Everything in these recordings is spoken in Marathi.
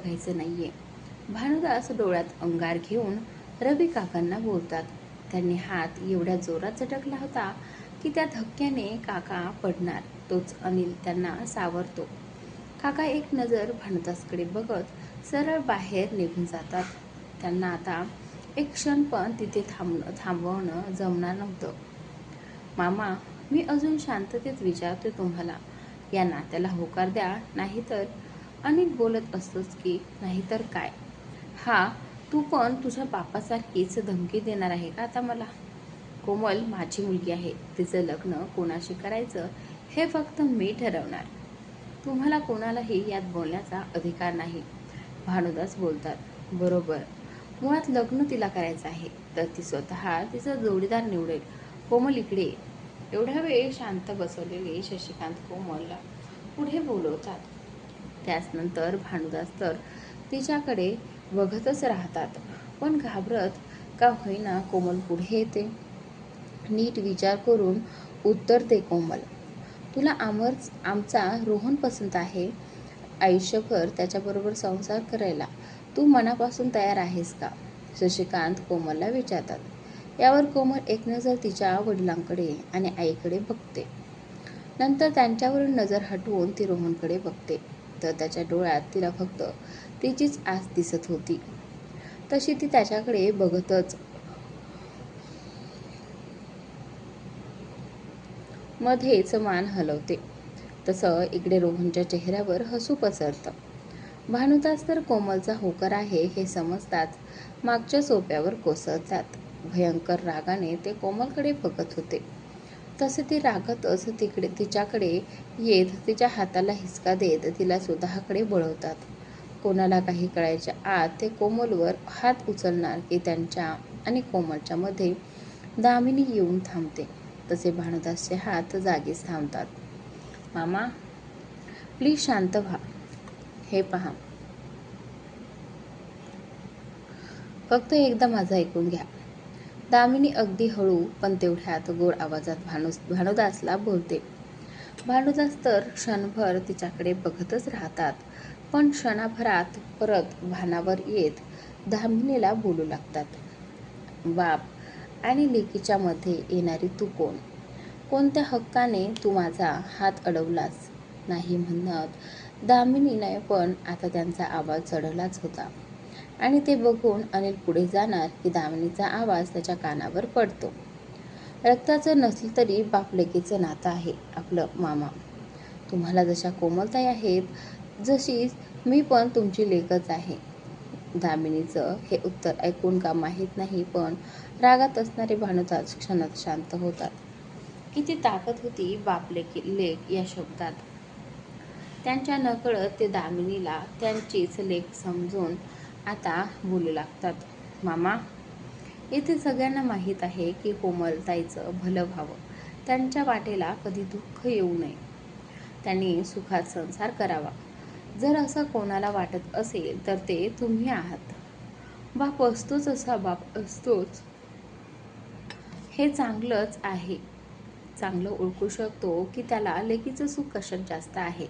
बघायचं नाहीये. भानुदास डोळ्यात अंगार घेऊन रवी काकांना बोलतात. त्यांनी हात एवढ्या जोरात झटकला होता की त्या धक्क्याने काका पडणार तोच अनिल त्यांना सावरतो. काका एक नजर भानुदासकडे बघत सरळ बाहेर निघून जातात. त्यांना आता एक क्षण पण तिथे थांबणं थांबवणं जमणार नव्हतं. मामा मी अजून शांततेत विचारतोय तुम्हाला. या नात्याला होकार द्या नाहीतर अनेक बोलत असतोस की नाहीतर काय? हा तू पण तुझ्या बापासारखीच धमकी देणार आहे का आता मला? कोमल माझी मुलगी आहे तिचं लग्न कोणाशी करायचं हे फक्त मी ठरवणार. तुम्हाला कोणालाही यात बोलण्याचा अधिकार नाही. भानुदास बोलतात बरोबर. मुळात लग्न तिला करायचं आहे तर ती स्वतः तिचा जोडीदार निवडेल. कोमल इकडे एवढ्या वेळ शांत बसवलेले शशिकांत कोमलला पुढे बोलवतात. त्याचनंतर भानुदास तर तिच्याकडे बघतच राहतात. पण घाबरत का होईना कोमल पुढे येते. नीट विचार करून उत्तर दे कोमल. तुला आमर आमचा रोहन पसंत आहे. आयुष्यभर त्याच्याबरोबर संसार करायला तू मनापासून तयार आहेस का? शशिकांत कोमलला विचारतात. यावर कोमल एक नजर तिच्या वडिलांकडे आणि आईकडे बघते. नंतर त्यांच्यावरून नजर हटवून ती रोहनकडे बघते. तर त्याच्या डोळ्यात तिला फक्त तिचीच आस दिसत होती. तशी ती त्याच्याकडे बघतच मध्येच मान हलवते. तसं इकडे रोहनच्या चेहऱ्यावर हसू पसरतं. भानुदास तर कोमलचा होकर आहे हे समजताच मागच्या सोप्यावर कोसळतात. भयंकर रागाने ते कोमलकडे बघत होते. तसे ती रागतच तिकडे तिच्याकडे येत तिच्या हाताला हिसका देत तिला स्वतःकडे बळवतात. कोणाला काही कळायच्या आत ते कोमलवर हात उचलणार की त्यांच्या आणि कोमलच्या मध्ये दामिनी येऊन थांबते. तसे भानुदासचे हात जागीच थांबतात. मामा प्लीज शांत व्हा. हे पहा. फक्त एकदा माझं ऐकून घ्या. दामिनी अगदी हळू पण तेवढ्यात गोड आवाजात भानू भानुदासला बोलते. भानुदास तर क्षणभर तिच्याकडे बघतच राहतात पण क्षणाभरात परत भानावर येत दामिनीला बोलू लागतात. बाप आणि लेकीच्या मध्ये येणारी तू कोण? कोणत्या हक्काने तू माझा हात अडवलास? नाही म्हणत दामिनीने पण आता त्यांचा आवाज चढवलाच होता. आणि ते बघून अनिल पुढे जाणार की दामिनीचा आवाज त्याच्या कानावर पडतो. रक्ताचं नसलं तरी बापलेकीचं नातं आहे आपलं मामा. तुम्हाला जशा कोमलताई आहेत जशी मी पण तुमची लेखच आहे. दामिनीचं हे उत्तर ऐकून का माहीत नाही पण रागात असणारे भानुदास क्षणात शांत होतात. किती ताकद होती बापलेकी लेख या शब्दात. त्यांच्या नकळत ते दामिनीला त्यांचीच लेख समजून आता बोलू लागतात. मामा इथे सगळ्यांना माहीत आहे की कोमलताईचं भलं व्हावं. त्यांच्या वाटेला कधी दुःख येऊ नये. त्यांनी सुखात संसार करावा. जर असं कोणाला वाटत असेल तर ते तुम्ही आहात. बाप असतोच असा बाप असतोच. हे चांगलंच आहे. चांगलं ओळखू शकतो की त्याला लेकीचं सुख कशात जास्त आहे?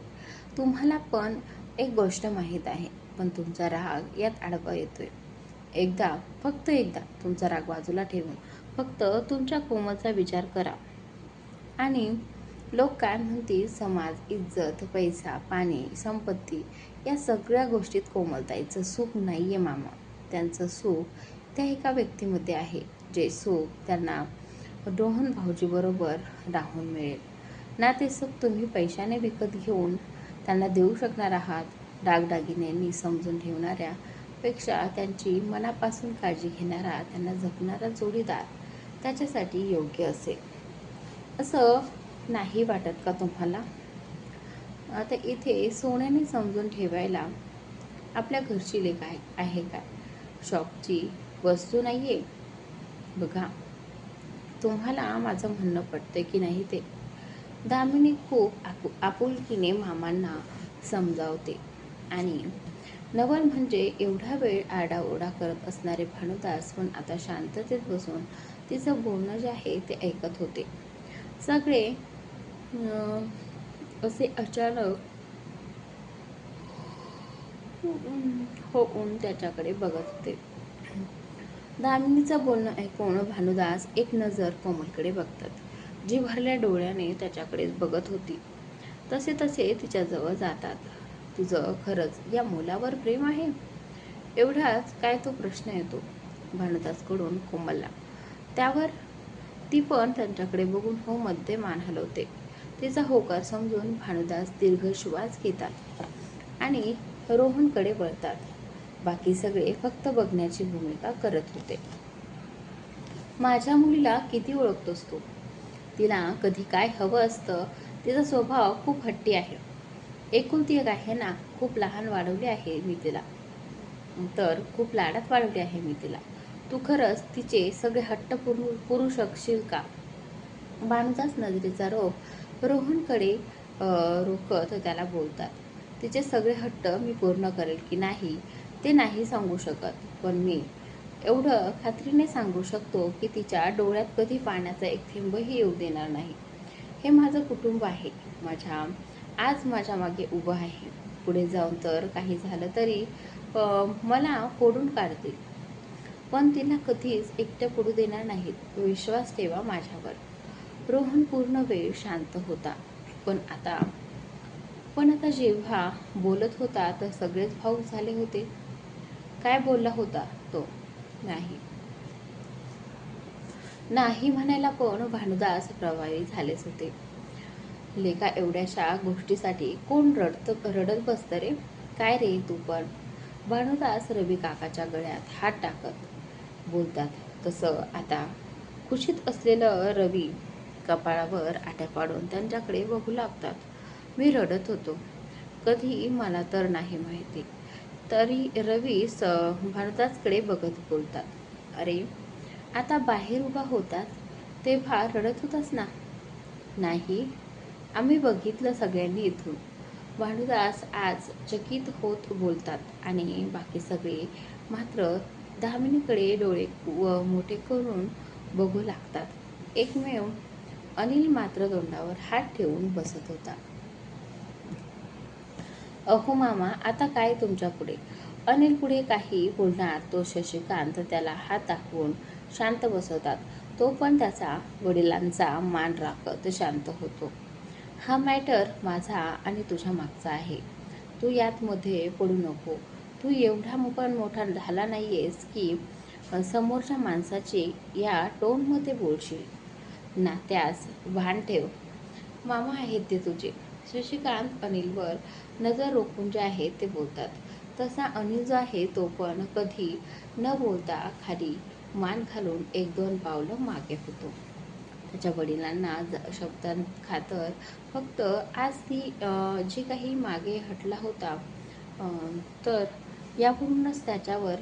तुम्हाला पण एक गोष्ट माहीत आहे पण तुमचा राग यात आडवा येतोय. एकदा फक्त एकदा तुमचा राग बाजूला ठेवून फक्त तुमच्या कोमलचा विचार करा. आणि लोक काय म्हणतील? समाज इज्जत पैसा पाणी संपत्ती या सगळ्या गोष्टीत कोमलताईचं सुख नाही आहे मामा. त्यांचं सुख त्या एका व्यक्तीमध्ये आहे जे सुख त्यांना रोहन भाऊजीबरोबर राहून मिळेल. ना ते सुख तुम्ही पैशाने विकत घेऊन त्यांना देऊ शकणार आहात. दागदागिन्यांनी समजून ठेवणाऱ्या पेक्षा त्यांची मनापासून काळजी घेणारा त्यांना जपणारा जोडीदार त्याच्यासाठी योग्य असेल असं नाही वाटत का तुम्हाला? आता इथे सोन्याने समजून ठेवायला आपल्या घरची लेख आहे आहे काय? शॉपची वस्तू नाही आहे बघा तुम्हाला माझं म्हणणं पडतं की नाही ते? दामिनी खूप आकु आपुलकीने मामांना समजावते. आणि नवल म्हणजे एवढा वेळ आरडाओरडा करत असणारे भानुदास पण आता शांततेत बसून तिचं बोलणं जे आहे ते ऐकत होते. सगळे असे अचानक होऊन त्याच्याकडे बघत होते. दामिनीचं बोलणं ऐकून भानुदास एक नजर कोमलकडे बघतात. जी भरल्या डोळ्याने त्याच्याकडेच बघत होती. तसे तसे तिच्याजवळ जातात. तुझं खरंच या मुलावर प्रेम आहे? एवढाच काय तो प्रश्न येतो. भानुदासकडून कोमलला. त्यावर? ती पण त्यांच्याकडे बघून हो मध्ये मान हलवते. तिचा होकार समजून भानुदास दीर्घ श्वास घेतात आणि रोहनकडे वळतात. बाकी सगळे फक्त बघण्याची भूमिका करत होते. माझ्या मुलीला किती ओळखतोस तू? तिला कधी काय हवं असतं तिचा स्वभाव खूप हट्टी आहे. एकुलती एक आहे ना खूप लहान वाढवली आहे मी तिला. तर खूप लाडात वाढवली आहे मी तिला. तू खरंच तिचे सगळे हट्ट पुरू पुरू शकशील का? बाणूचाच नजरेचा रोख रोहनकडे रोखत त्याला बोलतात. तिचे सगळे हट्ट मी पूर्ण करेल की नाही ते नाही सांगू शकत. पण मी एवढं खात्रीने सांगू शकतो की तिच्या डोळ्यात कधी पाण्याचा एक थेंबही येऊ देणार नाही. हे माझं कुटुंब आहे. माझ्या आज माझ्या मागे उभं आहे. पुढे जाऊन तर काही झालं तरी मला फोडून काढतील. पण तिला कधीच एकट्या पडू देणार नाहीत. विश्वास ठेवा माझ्यावर. रोहन पूर्ण वेळ शांत होता. पण आता पण आता जेव्हा बोलत होता तर सगळेच भाऊक झाले होते. काय बोलला होता तो? नाही. नाही म्हणायला पण भानुदास प्रभावी झालेच होते. लेखा एवढ्याशा गोष्टीसाठी कोण रडत रडत बसत रे? काय रे तू पण? भानुदास रवी काकाच्या गळ्यात हात टाकत बोलतात तसं आता खुशीत असलेलं रवी कपाळावर आट्या पाडून त्यांच्याकडे बघू लागतात. मी रडत होतो. कधी मला तर नाही माहिती. तरी रवी स भारताचकडे बघत बोलतात. अरे आता बाहेर उभा होतात तेव्हा रडत होतास ना? नाही आम्ही बघितलं सगळ्यांनी इथून. भानुदास आज चकित होत बोलतात आणि बाकी सगळे मात्र दामिनीकडे डोळे व मोठे करून बघू लागतात. एकमेव अनिल मात्र तोंडावर हात ठेवून बसत होता. अहो मामा आता काय तुमच्यापुढे? अनिल पुढे काही बोलणार तो शशिकांत त्याला हात दाखवून शांत बसवतात. तो पण त्याचा वडिलांचा मान राखत शांत होतो. हा मॅटर माझा आणि तुझ्या मागचा आहे. तू यातमध्ये पडू नको. तू एवढा पण मोठा झाला नाही आहेस की समोरच्या माणसाची या टोनमध्ये बोलशील. नात्यास भान ठेव. मामा आहेत ते तुझे. शशिकांत अनिलवर नजर रोखून जे आहे ते बोलतात. तसा अनिल जो आहे तो पण कधी न बोलता खाली मान घालून एक दोन पावलं मागे होतो. त्याच्या वडिलांना शब्दांत खातर फक्त आज ती जे काही मागे हटला होता तर यावरूनच त्याच्यावर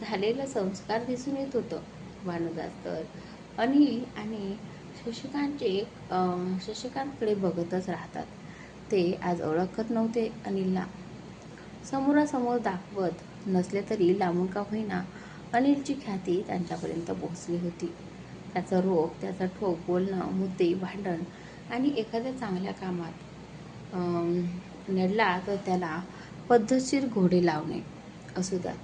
झालेलं संस्कार दिसून येत होतं. भानुदास तर अनिल आणि शशिकांतचे शशिकांतकडे बघतच राहतात. ते आज ओळखत नव्हते अनिलला. समोरासमोर दाखवत नसले तरी लांबून का होईना अनिलची ख्याती त्यांच्यापर्यंत पोहोचली होती. त्याचा रोग त्याचा ठोक बोलणं मुद्दे भांडण आणि एखाद्या चांगल्या कामात नडला तर त्याला पद्धतशीर घोडे लावणे असू द्यात.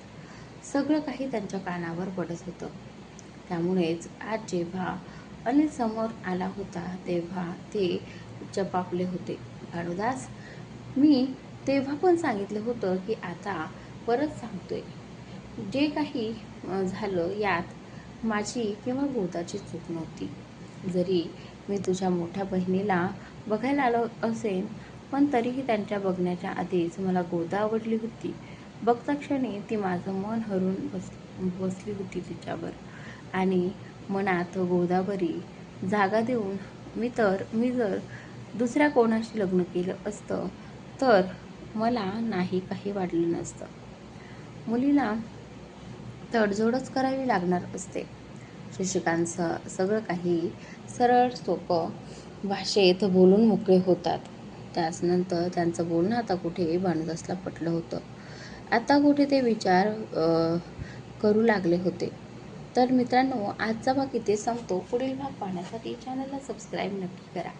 सगळं काही त्यांच्या कानावर पडत होतं. त्यामुळेच आज जेव्हा अनिल समोर आला होता तेव्हा ते चपापले होते. भानुदास मी तेव्हा पण सांगितलं होतं की आता परत सांगतोय. जे काही झालं यात माझी किंवा गोदाची चूक नव्हती. जरी मी तुझ्या मोठ्या बहिणीला बघायला आलो असेल पण तरीही त्यांच्या बघण्याच्या आधीच मला गोदा आवडली होती. बघता क्षणी ती माझं मन हरून बस बसली होती तिच्यावर आणि मनात गोदावरी जागा देऊन मी तर मी जर दुसऱ्या कोणाशी लग्न केलं असतं तर मला नाही काही वाटलं नसतं. मुलीला तडजोडच करावी लागणार असते. शिक्षकांचं सगळं काही सरळ सोपं भाषेत बोलून मोकळे होतात. त्याचनंतर त्यांचं बोलणं आता कुठे भानुदासला पटलं होतं. आता कुठे ते विचार करू लागले होते. तर मित्रांनो आजचा भाग इथे संपतो. पुढील भाग पाहण्यासाठी चॅनलला सबस्क्राईब नक्की करा.